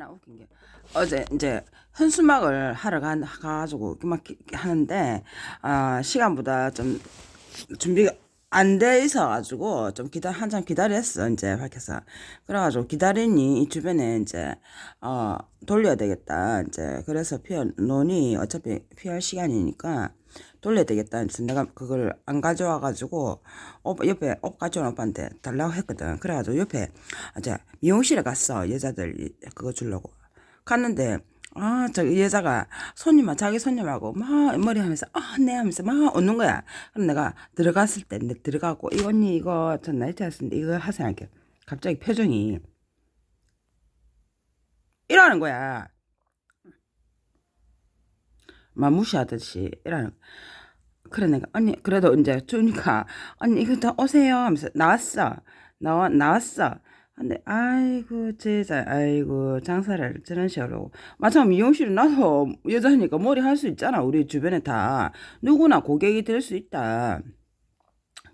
하나 웃긴 게 어제 이제 현수막을 하러 가, 가가지고 막 기- 하는데 아 시간보다 좀 준비가 안 돼 있어 가지고 좀 기다 한참 기다렸어 이제 밝혀서. 그래가지고 기다리니 이 주변에 이제 어 돌려야 되겠다 이제. 그래서 피할 논이 어차피 피할 시간이니까 돌려야 되겠다 해서 내가 그걸 안 가져와 가지고 오빠 옆에 옷 가져온 오빠한테 달라고 했거든. 그래가지고 옆에 이제 미용실에 갔어 여자들 이- 그거 주려고. 갔는데 아, 저 여자가 손님만 자기 손님하고 막 머리 하면서 아, 네 하면서 막 웃는 거야. 그럼 내가 들어갔을 때 내 들어가고 이 언니 이거 전 나이트 했는데 이거 하세요 이렇게 갑자기 표정이 이러는 거야. 막 무시하듯이 이러는. 그래 내가 언니 그래도 이제 주니까 언니 이거 다 오세요 하면서 나왔어. 나와 나왔어. 근데 아이고 제자 아이고 장사를 저런 식으로. 마찬 미용실은 나도 여자니까 머리 할 수 있잖아. 우리 주변에 다. 누구나 고객이 될 수 있다.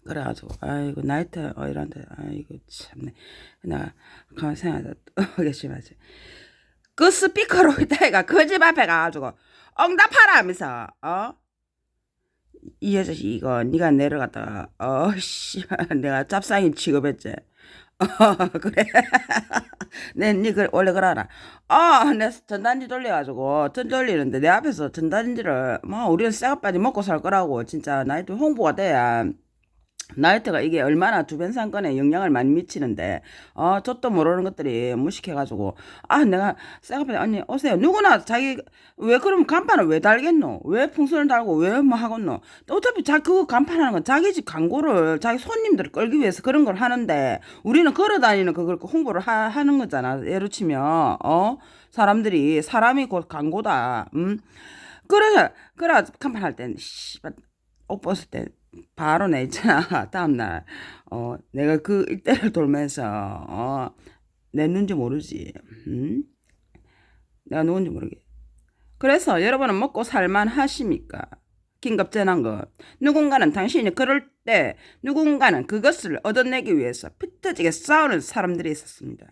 그래가지고 아이고 나이트 어 이런데. 아이고 참네. 내가 가만 생각하다 또 괘씸하지 그 스피커로 이따가 그 집 앞에 가가지고 응답하라 하면서 어? 이 여자 이거 네가 내려갔다가 어씨 내가 짭상이 취급했지 어, 그래. 내, 니, 그, 원래 그러나. 아, 내 전단지 돌려가지고, 전 돌리는데, 내 앞에서 전단지를, 뭐, 우리는 쇠가 빠지 먹고 살 거라고, 진짜, 나이트 홍보가 돼야, 나이트가 이게 얼마나 주변 상권에 영향을 많이 미치는데, 어, 저도 모르는 것들이 무식해가지고, 아, 내가, 쇠가빠지, 언니, 오세요. 누구나 자기, 왜 그럼 간판을 왜 달겠노? 왜 풍선을 달고, 왜 뭐 하겠노? 또 어차피 자, 그거 간판하는 건 자기 집 광고를, 자기 손님들을 끌기 위해서 그런 걸 하는데, 우리는 걸어 다니는 그걸 홍보를 하, 하는 거잖아. 예로 치면, 어? 사람들이, 사람이 곧 광고다. 음? 그래서, 그래, 간판 할 땐, 씨발, 옷 벗을 때, 바로 내 있잖아. 다음날, 어, 내가 그 일대를 돌면서, 어, 내 눈지 모르지. 음? 내가 누군지 모르게. 그래서 여러분은 먹고 살만 하십니까? 긴급재난 것. 누군가는 당신이 그럴 때 누군가는 그것을 얻어내기 위해서 피터지게 싸우는 사람들이 있었습니다.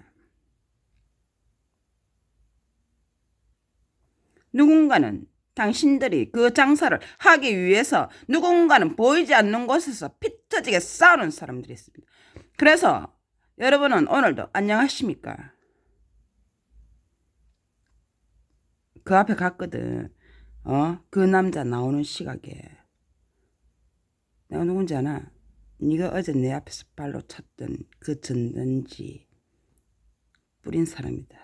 누군가는 당신들이 그 장사를 하기 위해서 누군가는 보이지 않는 곳에서 피 터지게 싸우는 사람들이 있습니다. 그래서 여러분은 오늘도 안녕하십니까? 그 앞에 갔거든. 어? 그 남자 나오는 시각에. 내가 누군지 아나? 네가 어제 내 앞에서 발로 찼던 그 전단지 뿌린 사람이다.